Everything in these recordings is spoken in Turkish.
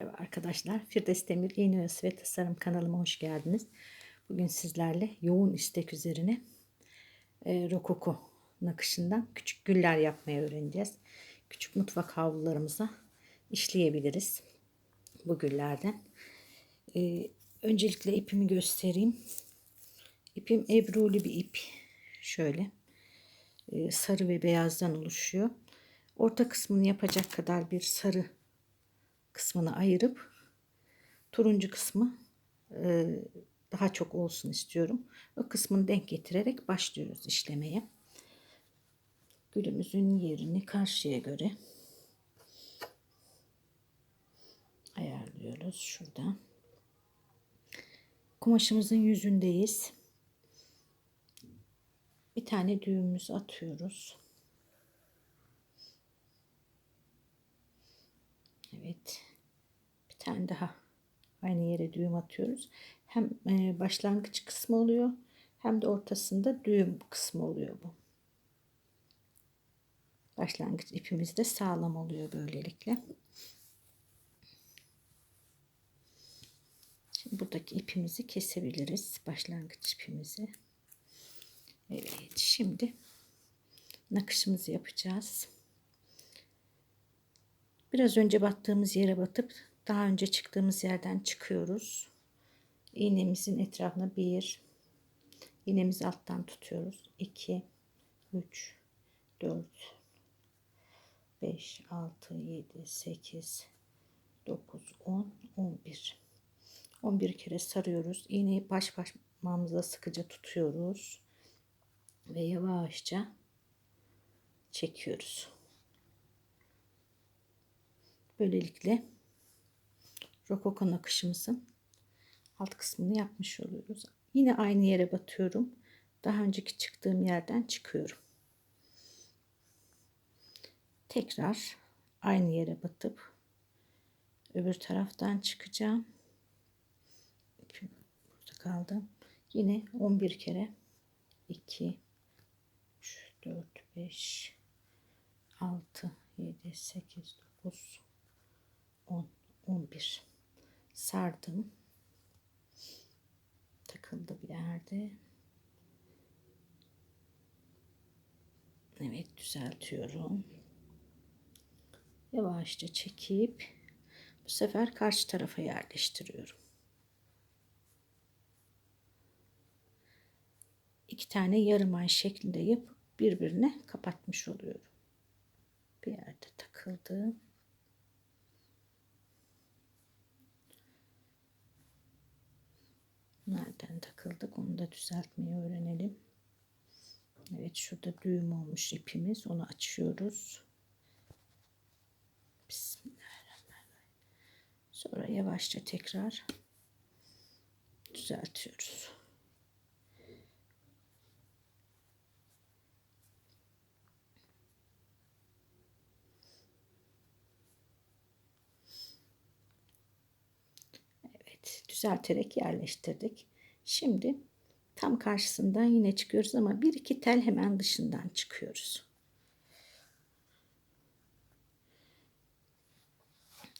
Merhaba arkadaşlar. Firdevs Demir İğne Oyası ve Tasarım kanalıma hoş geldiniz. Bugün sizlerle yoğun istek üzerine e, rokoko nakışından küçük güller yapmayı öğreneceğiz. Küçük mutfak havlularımıza işleyebiliriz bu güllerden. E, öncelikle ipimi göstereyim. İpim ebruli bir ip. Şöyle e, sarı ve beyazdan oluşuyor. Orta kısmını yapacak kadar bir sarı kısmını ayırıp turuncu kısmı e, daha çok olsun istiyorum. O kısmını denk getirerek başlıyoruz işlemeye. Gülümüzün yerini karşıya göre ayarlıyoruz şurada. Kumaşımızın yüzündeyiz. Bir tane düğümümüzü atıyoruz. Evet. Tane daha aynı yere düğüm atıyoruz. Hem e, başlangıç kısmı oluyor hem de ortasında düğüm kısmı oluyor bu. Başlangıç ipimiz de sağlam oluyor böylelikle. Şimdi buradaki ipimizi kesebiliriz. Başlangıç ipimizi. Evet şimdi nakışımızı yapacağız. Biraz önce battığımız yere batıp daha önce çıktığımız yerden çıkıyoruz. İğnemizin etrafına bir, iğnemizi alttan tutuyoruz. 2, 3, 4, 5, 6, 7, 8, 9, 10, 11. 11 kere sarıyoruz. İğneyi baş parmağımızla sıkıca tutuyoruz. Ve yavaşça çekiyoruz. Böylelikle rokoko nakışımızın alt kısmını yapmış oluyoruz. Yine aynı yere batıyorum. Daha önceki çıktığım yerden çıkıyorum. Tekrar aynı yere batıp öbür taraftan çıkacağım. Burada kaldım. Yine 11 kere 2 3 4 5 6 7 8 9 10 11 sardım. Takıldı bir yerde. Evet düzeltiyorum. Yavaşça çekip bu sefer karşı tarafa yerleştiriyorum. İki tane yarım ay şeklinde yapıp birbirine kapatmış oluyorum. Bir yerde takıldı da düzeltmeyi öğrenelim. Evet şurada düğüm olmuş ipimiz. Onu açıyoruz. Bismillahirrahmanirrahim. Sonra yavaşça tekrar düzeltiyoruz. düzelterek yerleştirdik. Şimdi tam karşısından yine çıkıyoruz ama bir iki tel hemen dışından çıkıyoruz.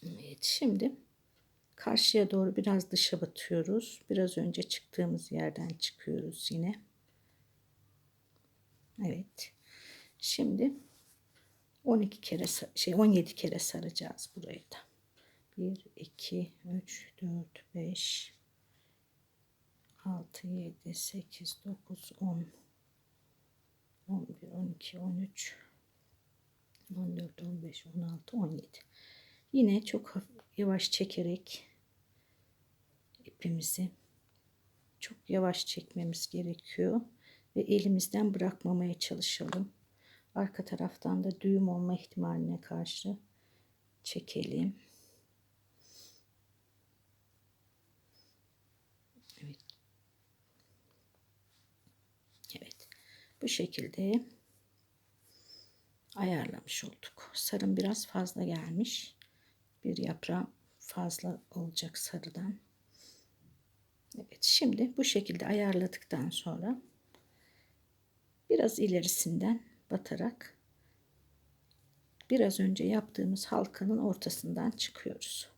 Evet şimdi karşıya doğru biraz dışa batıyoruz. Biraz önce çıktığımız yerden çıkıyoruz yine. Evet. Şimdi 12 kere şey 17 kere saracağız burayı da. 1, 2, 3, 4, 5, 6, 7, 8, 9, 10, 11, 12, 13, 14, 15, 16, 17. Yine çok yavaş çekerek ipimizi çok yavaş çekmemiz gerekiyor ve elimizden bırakmamaya çalışalım. Arka taraftan da düğüm olma ihtimaline karşı çekelim. Bu şekilde ayarlamış olduk. Sarım biraz fazla gelmiş. Bir yaprağım fazla olacak sarıdan. Evet şimdi bu şekilde ayarladıktan sonra biraz ilerisinden batarak biraz önce yaptığımız halkanın ortasından çıkıyoruz.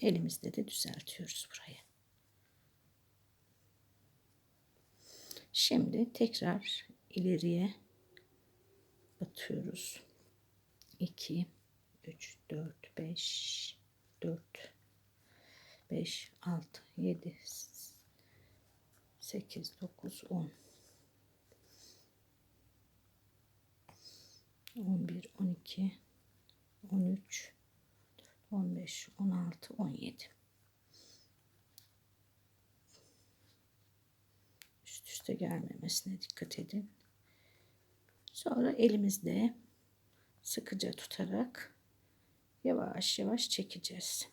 elimizde de düzeltiyoruz burayı. Şimdi tekrar ileriye batıyoruz. 2 3 4 5 4 5 6 7 8 9 10 11 12 13 15 16 17 üste gelmemesine dikkat edin. Sonra elimizde sıkıca tutarak yavaş yavaş çekeceğiz.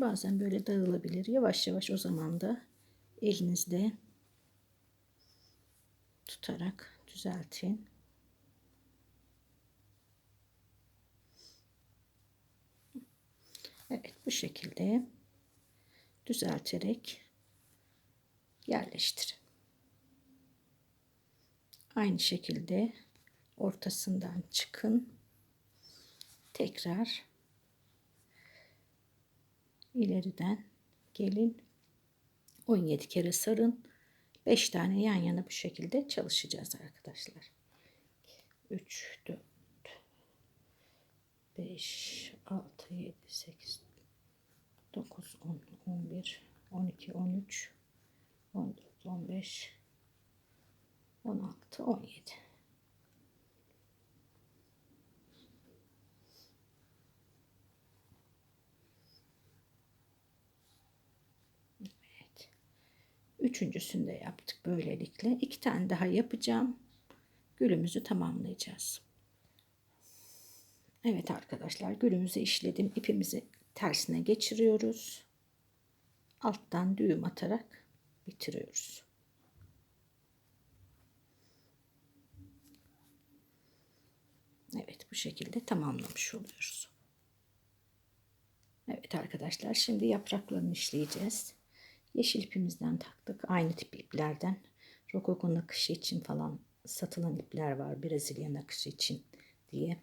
Bazen böyle dağılabilir. Yavaş yavaş o zaman da elinizde tutarak düzeltin. Evet bu şekilde düzelterek yerleştirin. Aynı şekilde ortasından çıkın. Tekrar ileriden gelin 17 kere sarın 5 tane yan yana bu şekilde çalışacağız arkadaşlar. 3 4 5 6 7 8 9 10 11 12 13 14 15 16 17 Üçüncüsünü de yaptık böylelikle. iki tane daha yapacağım. Gülümüzü tamamlayacağız. Evet arkadaşlar gülümüzü işledim. İpimizi tersine geçiriyoruz. Alttan düğüm atarak bitiriyoruz. Evet bu şekilde tamamlamış oluyoruz. Evet arkadaşlar şimdi yapraklarını işleyeceğiz. Yeşil ipimizden taktık. Aynı tip iplerden. Rokoko nakışı için falan satılan ipler var. Brezilya nakışı için diye.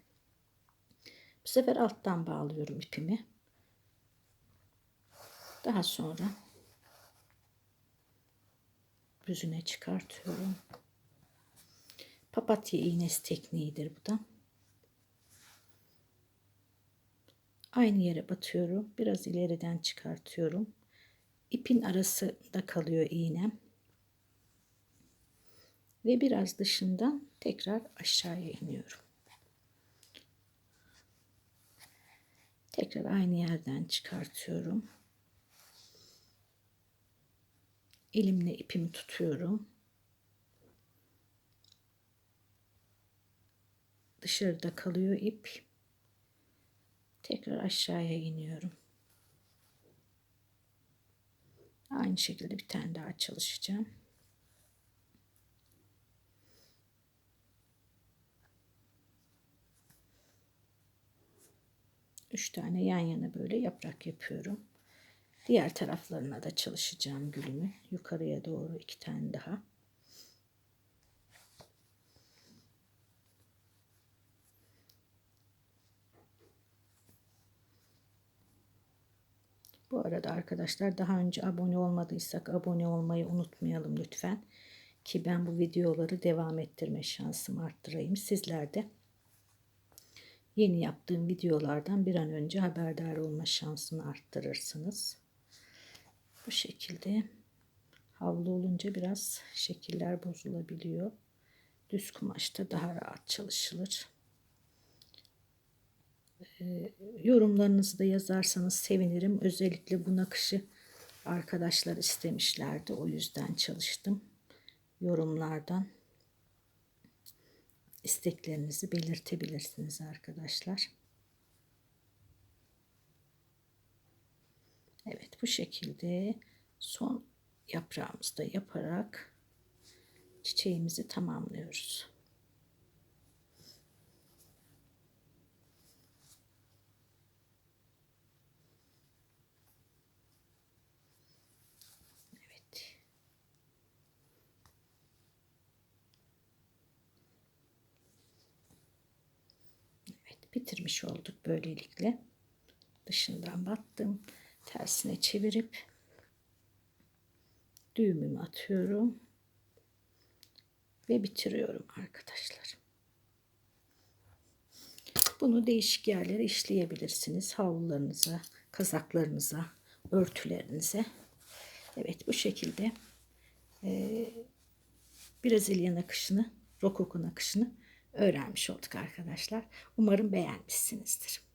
Bu sefer alttan bağlıyorum ipimi. Daha sonra yüzüne çıkartıyorum. Papatya iğnesi tekniğidir bu da. Aynı yere batıyorum. Biraz ileriden çıkartıyorum ipin arasında kalıyor iğnem. Ve biraz dışından tekrar aşağıya iniyorum. Tekrar aynı yerden çıkartıyorum. Elimle ipimi tutuyorum. Dışarıda kalıyor ip. Tekrar aşağıya iniyorum. Aynı şekilde bir tane daha çalışacağım. Üç tane yan yana böyle yaprak yapıyorum. Diğer taraflarına da çalışacağım gülümü. Yukarıya doğru iki tane daha. Bu arada arkadaşlar daha önce abone olmadıysak abone olmayı unutmayalım lütfen. Ki ben bu videoları devam ettirme şansımı arttırayım. Sizler de yeni yaptığım videolardan bir an önce haberdar olma şansını arttırırsınız. Bu şekilde havlu olunca biraz şekiller bozulabiliyor. Düz kumaşta daha rahat çalışılır. Ee, yorumlarınızı da yazarsanız sevinirim. Özellikle bu nakışı arkadaşlar istemişlerdi. O yüzden çalıştım. Yorumlardan isteklerinizi belirtebilirsiniz arkadaşlar. Evet bu şekilde son yaprağımızı da yaparak çiçeğimizi tamamlıyoruz. Bitirmiş olduk böylelikle. Dışından battım. Tersine çevirip düğümümü atıyorum ve bitiriyorum arkadaşlar. Bunu değişik yerlere işleyebilirsiniz. Havlularınıza, kazaklarınıza, örtülerinize. Evet bu şekilde e, Brezilya nakışını, rokoko nakışını öğrenmiş olduk arkadaşlar. Umarım beğenmişsinizdir.